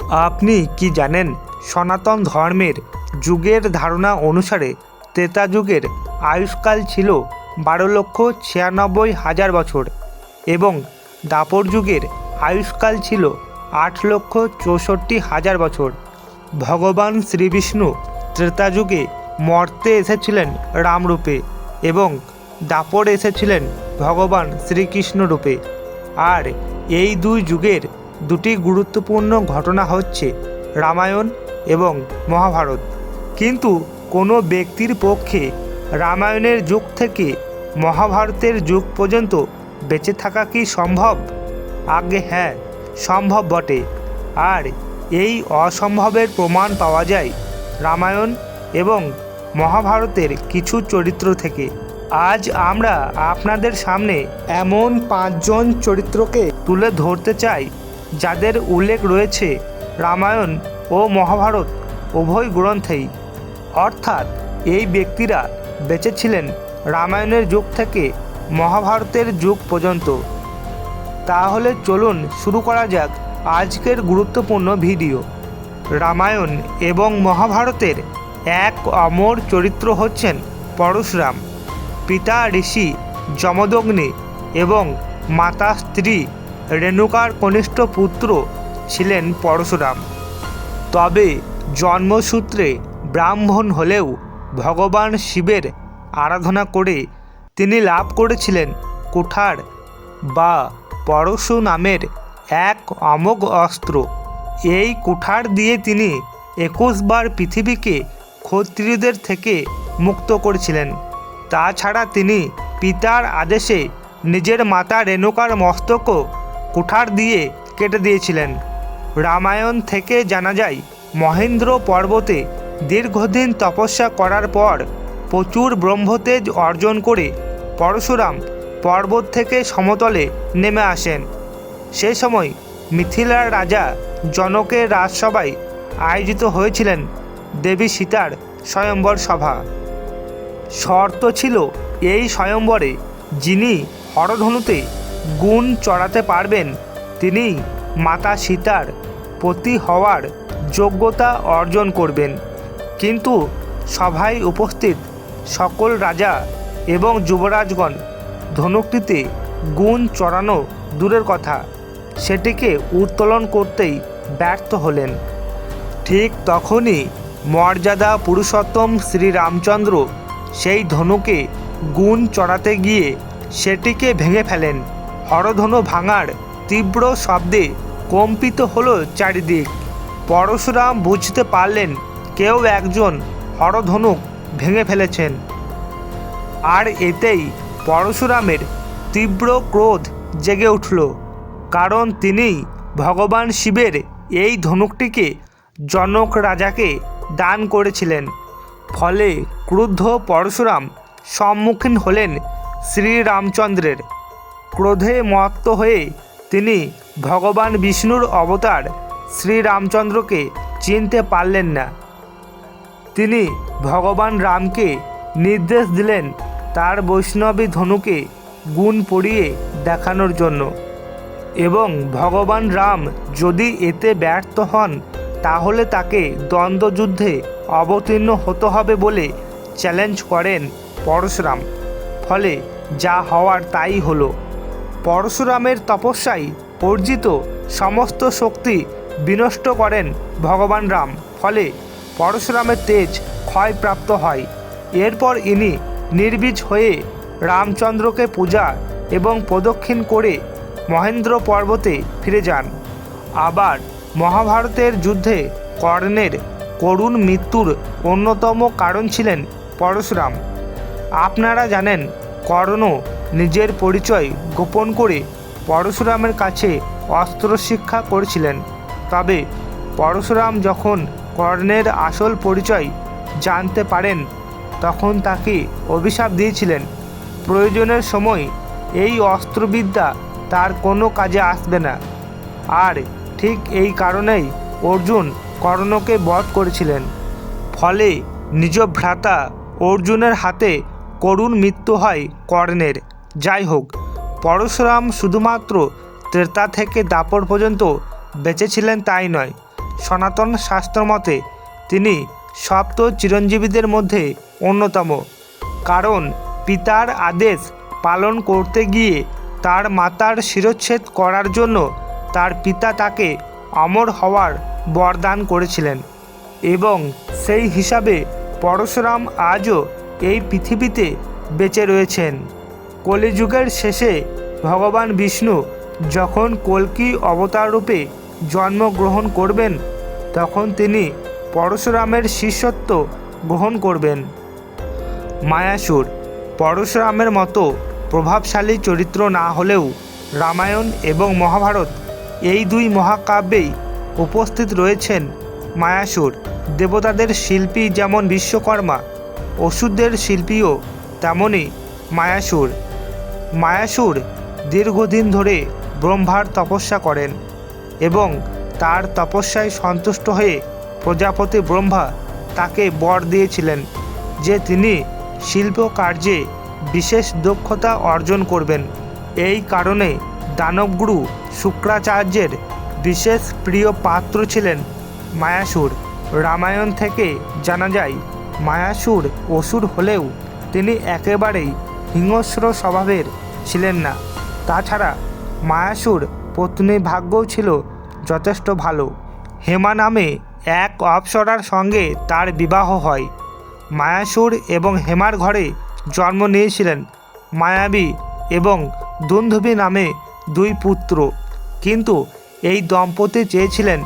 আপনি কি জানেন, সনাতন ধর্মের যুগের ধারণা অনুসারে ত্রেতা যুগের আয়ুষ্কাল ছিল বারো লক্ষ ছিয়ানব্বই হাজার বছর এবং দাপর যুগের আয়ুষ্কাল ছিল আট লক্ষ চৌষট্টি হাজার বছর। ভগবান শ্রীবিষ্ণু ত্রেতা যুগে মর্তে এসেছিলেন রামরূপে এবং দাপর এসেছিলেন ভগবান শ্রীকৃষ্ণ রূপে আর এই দুই যুগের দুটি গুরুত্বপূর্ণ ঘটনা হচ্ছে রামায়ণ এবং মহাভারত। কিন্তু কোনো ব্যক্তির পক্ষে রামায়ণের যুগ থেকে মহাভারতের যুগ পর্যন্ত বেঁচে থাকা কি সম্ভব? আগে হ্যাঁ সম্ভব বটে। আর এই অসম্ভবের প্রমাণ পাওয়া যায় রামায়ণ এবং মহাভারতের কিছু চরিত্র থেকে। আজ আমরা আপনাদের সামনে এমন পাঁচজন চরিত্রকে তুলে ধরতে চাই যাদের উল্লেখ রয়েছে রামায়ণ ও মহাভারত উভয় গ্রন্থেই। অর্থাৎ এই ব্যক্তিরা বেঁচে ছিলেন রামায়ণের যুগ থেকে মহাভারতের যুগ পর্যন্ত। তাহলে চলুন শুরু করা যাক আজকের গুরুত্বপূর্ণ ভিডিও। রামায়ণ এবং মহাভারতের এক অমর চরিত্র হচ্ছেন পরশুরাম। পিতা ঋষি যমদগ্নি এবং মাতা স্ত্রী রেণুকার কনিষ্ঠ পুত্র ছিলেন পরশুরাম। তবে জন্মসূত্রে ব্রাহ্মণ হলেও ভগবান শিবের আরাধনা করে তিনি লাভ করেছিলেন কুঠার বা পরশু নামের এক অমোঘ অস্ত্র। এই কুঠার দিয়ে তিনি একুশবার পৃথিবীকে ক্ষত্রিয়দের থেকে মুক্ত করেছিলেন। তাছাড়া তিনি পিতার আদেশে নিজের মাতা রেণুকার মস্তকও কুঠার দিয়ে কেটে দিয়েছিলেন। রামায়ণ থেকে জানা যায়, মহেন্দ্র পর্বতে দীর্ঘদিন তপস্যা করার পর প্রচুর ব্রহ্মতেজ অর্জন করে পরশুরাম পর্বত থেকে সমতলে নেমে আসেন। সে সময় মিথিলার রাজা জনকের রাজসভায় আয়োজিত হয়েছিলেন দেবী সীতার স্বয়ম্বর সভা। শর্ত ছিল এই স্বয়ম্বরে যিনি হরধনুতে গুণ চড়াতে পারবেন। তিনি মাতা সীতার পতি হওয়ার যোগ্যতা অর্জন করবেন। কিন্তু সভায় উপস্থিত সকল রাজা এবং যুবরাজগণ, ধনুকটিতে গুণ চড়ানো দূরের কথা, সেটিকে উত্তোলন করতেই ব্যর্থ হলেন। ঠিক তখনই মর্যাদা পুরুষোত্তম শ্রীরামচন্দ্র সেই ধনুকে গুণ চড়াতে গিয়ে সেটিকে ভেঙে ফেলেন। হরধনু ভাঙার তীব্র শব্দে কম্পিত হলো চারিদিক। পরশুরাম বুঝতে পারলেন কেউ একজন হরধনুক ভেঙে ফেলেছেন। আর এতেই পরশুরামের তীব্র ক্রোধ জেগে উঠল, কারণ তিনি ভগবান শিবের এই ধনুকটিকে জনক রাজাকে দান করেছিলেন। ফলে ক্রুদ্ধ পরশুরাম সম্মুখীন হলেন শ্রীরামচন্দ্রের। ক্রোধে মত্ত হয়ে তিনি ভগবান বিষ্ণুর অবতার শ্রীরামচন্দ্রকে চিনতে পারলেন না। তিনি ভগবান রামকে নির্দেশ দিলেন তার বৈষ্ণবী ধনুকে গুণ পড়িয়ে দেখানোর জন্য এবং ভগবান রাম যদি এতে ব্যর্থ হন, তাহলে তাকে দ্বন্দ্বযুদ্ধে অবতীর্ণ হতে হবে বলে চ্যালেঞ্জ করেন পরশুরাম। ফলে যা হওয়ার তাই হলো। পরশুরামের তপস্যায় অর্জিত সমস্ত শক্তি বিনষ্ট করেন ভগবান রাম। ফলে পরশুরামের তেজ ক্ষয়প্রাপ্ত হয়। এরপর ইনি নির্বীজ হয়ে রামচন্দ্রকে পূজা এবং প্রদক্ষিণ করে মহেন্দ্র পর্বতে ফিরে যান। আবার মহাভারতের যুদ্ধে কর্ণের করুণ মৃত্যুর অন্যতম কারণ ছিলেন পরশুরাম। আপনারা জানেন কর্ণ নিজের পরিচয় গোপন করে পরশুরামের কাছে অস্ত্র শিক্ষা করেছিলেন। তবে পরশুরাম যখন কর্ণের আসল পরিচয় জানতে পারেন, তখন তাকে অভিশাপ দিয়েছিলেন। প্রয়োজনের সময় এই অস্ত্রবিদ্যা তার কোনো কাজে আসবে না। আর ঠিক এই কারণেই অর্জুন কর্ণকে বধ করেছিলেন। ফলে নিজ ভ্রাতা অর্জুনের হাতে করুণ মৃত্যু হয় কর্ণের। যাই হোক, পরশুরাম শুধুমাত্র ত্রেতা থেকে দাপর পর্যন্ত বেঁচে ছিলেন তাই নয়। সনাতন শাস্ত্র মতে তিনি সপ্ত চিরঞ্জীবীদের মধ্যে অন্যতম। কারণ পিতার আদেশ পালন করতে গিয়ে তার মাতার শিরচ্ছেদ করার জন্য তার পিতা তাকে অমর হওয়ার বরদান করেছিলেন এবং সেই হিসাবে পরশুরাম আজও এই পৃথিবীতে বেঁচে রয়েছেন। কলিযুগের শেষে ভগবান বিষ্ণু যখন কল্কি অবতার রূপে জন্মগ্রহণ করবেন, তখন তিনি পরশুরামের শিষ্যত্ব গ্রহণ করবেন। মায়াসুর, পরশুরামের মতো প্রভাবশালী চরিত্র না হলেও রামায়ণ এবং মহাভারত এই দুই মহাকাব্যেই উপস্থিত রয়েছেন। মায়াসুর, দেবতাদের শিল্পী যেমন বিশ্বকর্মা ওষুধের শিল্পীও তেমনই মায়াসুর। মায়াসুর দীর্ঘদিন ধরে ব্রহ্মার তপস্যা করেন এবং তার তপস্যায় সন্তুষ্ট হয়ে প্রজাপতি ব্রহ্মা তাকে বর দিয়েছিলেন যে তিনি শিল্প কার্যে বিশেষ দক্ষতা অর্জন করবেন। এই কারণে দানবগুরু শুক্রাচার্যের বিশেষ প্রিয় পাত্র ছিলেন মায়াসুর। রামায়ণ থেকে জানা যায়, মায়াসুর অসুর হলেও তিনি একেবারেই হিংস্র স্বভাবের ছিলেন না। তাছাড়া মায়াসুর পত্নী ভাগ্যও ছিল যথেষ্ট ভালো। হেমা নামে এক অপ্সরার সঙ্গে তার বিবাহ হয়। মায়াসুর এবং হেমার ঘরে জন্ম নিয়েছিলেন। মায়াবী এবং দুন্ধবী নামে দুই পুত্র। কিন্তু এই দম্পতি চেয়েছিলেন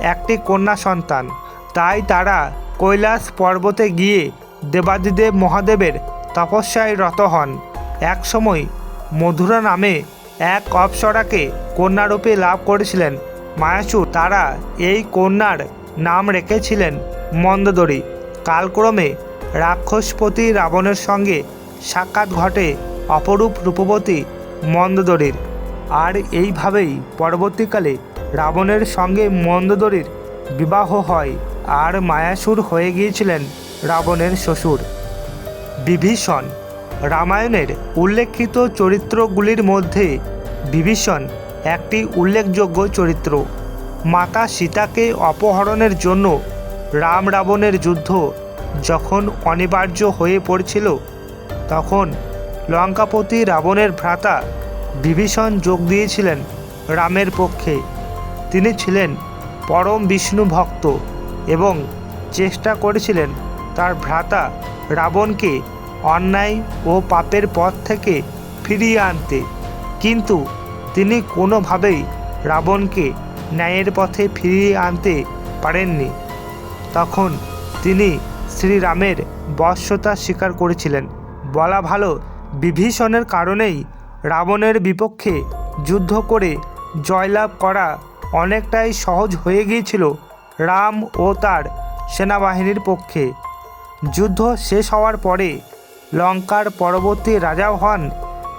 একটি কন্যা সন্তান। তাই তারা কৈলাস পর্বতে গিয়ে দেবাদিদেব মহাদেবের তপস্যায় রত হন। এক সময় মধুরা নামে এক অপ্সরাকে কন্যারূপে লাভ করেছিলেন। মায়াসুর তারা এই কন্যার নাম রেখেছিলেন মন্দদরি। কালক্রমে রাক্ষসপতি রাবণের সঙ্গে সাক্ষাৎ ঘটে অপরূপ রূপবতী মন্দদরির। আর এইভাবেই পরবর্তীকালে রাবণের সঙ্গে মন্দদরির বিবাহ হয়। আর মায়াসুর হয়ে গিয়েছিলেন রাবণের শ্বশুর। বিভীষণ। রামায়ণের উল্লেখিত চরিত্রগুলির মধ্যে বিভীষণ একটি উল্লেখযোগ্য চরিত্র। মাতা সীতাকে অপহরণের জন্য রাম রাবণের যুদ্ধ যখন অনিবার্য হয়ে পড়ছিল, তখন লঙ্কাপতি রাবণের ভ্রাতা বিভীষণ যোগ দিয়েছিলেন রামের পক্ষে। তিনি ছিলেন পরম বিষ্ণু ভক্ত এবং চেষ্টা করেছিলেন তার ভ্রাতা রাবণকে অন্যায় ও পাপের পথ থেকে ফিরিয়ে আনতে। কিন্তু তিনি কোনোভাবেই রাবণকে ন্যায়ের পথে ফিরিয়ে আনতে পারেননি। তখন তিনি শ্রীরামের বশ্যতা স্বীকার করেছিলেন। বলা ভালো, বিভীষণের কারণেই রাবণের বিপক্ষে যুদ্ধ করে জয়লাভ করা অনেকটাই সহজ হয়ে গিয়েছিল রাম ও তার সেনাবাহিনীর পক্ষে। যুদ্ধ শেষ হওয়ার পরে লঙ্কার পরবর্তী রাজাও হন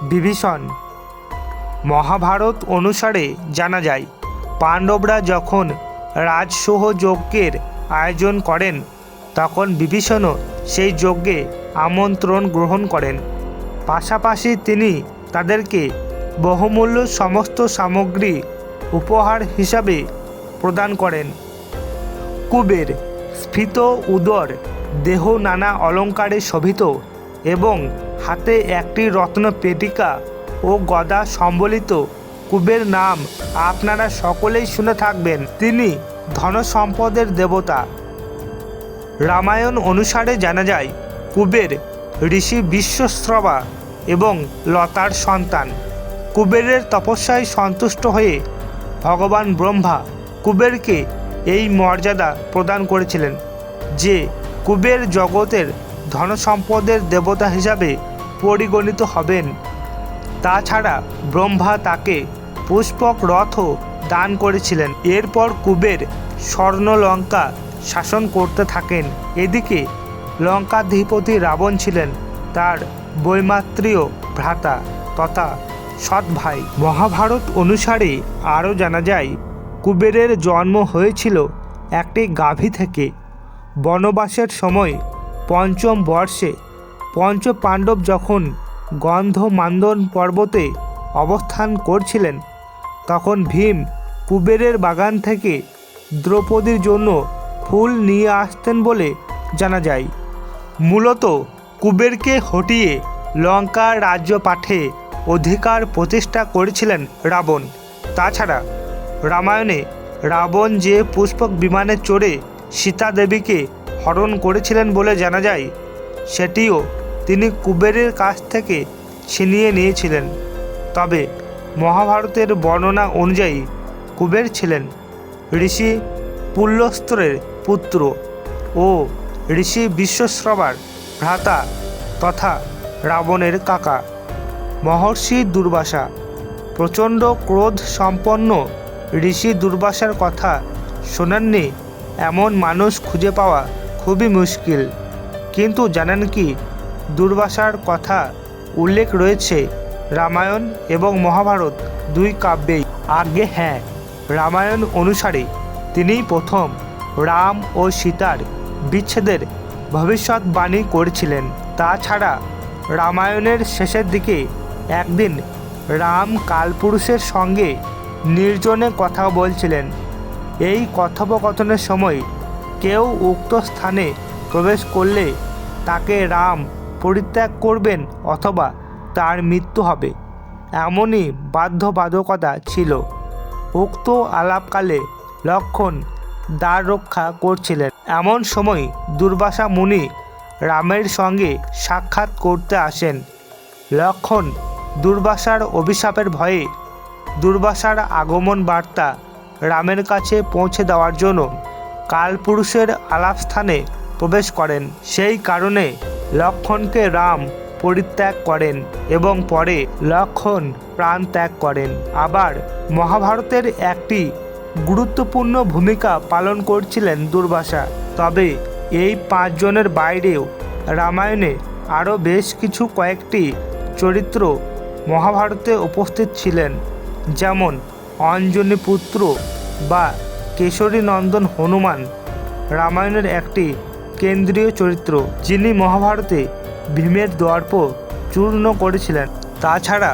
বিভীষণ। মহাভারত অনুসারে জানা যায়, পাণ্ডবরা যখন রাজসহ যজ্ঞের আয়োজন করেন, তখন বিভীষণও সেই যজ্ঞে আমন্ত্রণ গ্রহণ করেন। পাশাপাশি তিনি তাদেরকে বহুমূল্য সমস্ত সামগ্রী উপহার হিসাবে প্রদান করেন। কুবের স্ফীত উদর দেহ নানা অলঙ্কারে শোভিত এবং হাতে একটি রত্ন পেটিকা ও গদা সম্বলিত কুবের নাম আপনারা সকলেই শুনে থাকবেন। তিনি ধনসম্পদের দেবতা। রামায়ণ অনুসারে জানা যায়, কুবের ঋষি বিশ্বশ্রবা এবং লতার সন্তান। কুবেরের তপস্যায় সন্তুষ্ট হয়ে ভগবান ব্রহ্মা কুবেরকে এই মর্যাদা প্রদান করেছিলেন, যে কুবের জগতের ধনসম্পদের দেবতা হিসাবে পরিগণিত হবেন। তাছাড়া ব্রহ্মা তাকে পুষ্পক রথও দান করেছিলেন। এরপর কুবের স্বর্ণলঙ্কা শাসন করতে থাকেন। এদিকে লঙ্কাধিপতি রাবণ ছিলেন তার বৈমাত্রীয় ভ্রাতা তথা সৎ ভাই। মহাভারত অনুসারে আরও জানা যায়, কুবেরের জন্ম হয়েছিল একটি গাভী থেকে। বনবাসের সময় পঞ্চম বর্ষে পঞ্চ পাণ্ডব যখন গন্ধমান্দন পর্বতে অবস্থান করছিলেন, তখন ভীম কুবেরের বাগান থেকে দ্রৌপদীর জন্য ফুল নিয়ে আসতেন বলে জানা যায়। মূলত কুবেরকে হটিয়ে লঙ্কার রাজ্য পাঠে অধিকার প্রতিষ্ঠা করেছিলেন রাবণ। তাছাড়া রামায়ণে রাবণ যে পুষ্পক বিমানে চড়ে সীতা দেবীকে হরণ করেছিলেন বলে জানা যায়, সেটিও তিনি কুবেরের কাছ থেকে ছিনিয়ে নিয়েছিলেন। তবে মহাভারতের বর্ণনা অনুযায়ী কুবের ছিলেন ঋষি পুল্লস্ত্রের পুত্র ও ঋষি বিশ্বশ্রবার ভ্রাতা তথা রাবণের কাকা। মহর্ষি দুর্বাসা, প্রচণ্ড ক্রোধ সম্পন্ন ঋষি দুর্বাসার কথা শোনাননি এমন মানুষ খুঁজে পাওয়া খুবই মুশকিল। কিন্তু জানেন কি? দুর্বাসার কথা উল্লেখ রয়েছে। রামায়ণ এবং মহাভারত দুই কাব্যেই। আগে হ্যাঁ রামায়ণ অনুসারে তিনিই প্রথম রাম ও সীতার বিচ্ছেদের ভবিষ্যৎবাণী করেছিলেন। তাছাড়া রামায়ণের শেষের দিকে একদিন রাম কালপুরুষের সঙ্গে নির্জনে কথা বলছিলেন। এই কথোপকথনের সময় কেউ উক্ত স্থানে প্রবেশ করলে তাকে রাম পরিত্যাগ করবেন অথবা তার মৃত্যু হবে। এমনই বাধ্যবাধকতা ছিল। উক্ত আলাপকালে লক্ষণ দ্বার রক্ষা করছিলেন। এমন সময় দুর্বাসা মুনি রামের সঙ্গে সাক্ষাৎ করতে আসেন। লক্ষণ দুর্বাসার অভিশাপের ভয়ে দুর্বাসার আগমন বার্তা রামের কাছে পৌঁছে দেওয়ার জন্য কালপুরুষের আলাপস্থানে প্রবেশ করেন। সেই কারণে লক্ষণকে রাম পরিত্যাগ করেন এবং পরে লক্ষণ প্রাণ ত্যাগ করেন। আবার মহাভারতের একটি গুরুত্বপূর্ণ ভূমিকা পালন করছিলেন দুর্বাসা। তবে এই পাঁচজনের বাইরেও রামায়ণে আরও বেশ কিছু কয়েকটি চরিত্র মহাভারতে উপস্থিত ছিলেন। যেমন অঞ্জনী পুত্র বা কেশরী নন্দন হনুমান রামায়ণের একটি কেন্দ্রীয় চরিত্র, যিনি মহাভারতে ভীমের দর্প চূর্ণ করেছিলেন। তাছাড়া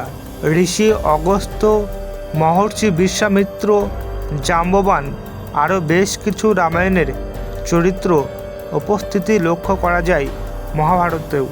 ঋষি অগস্ত্য, মহর্ষি বিশ্বামিত্র, জাম্ববান আরও বেশ কিছু রামায়ণের চরিত্র উপস্থিতি লক্ষ্য করা যায় মহাভারতেও।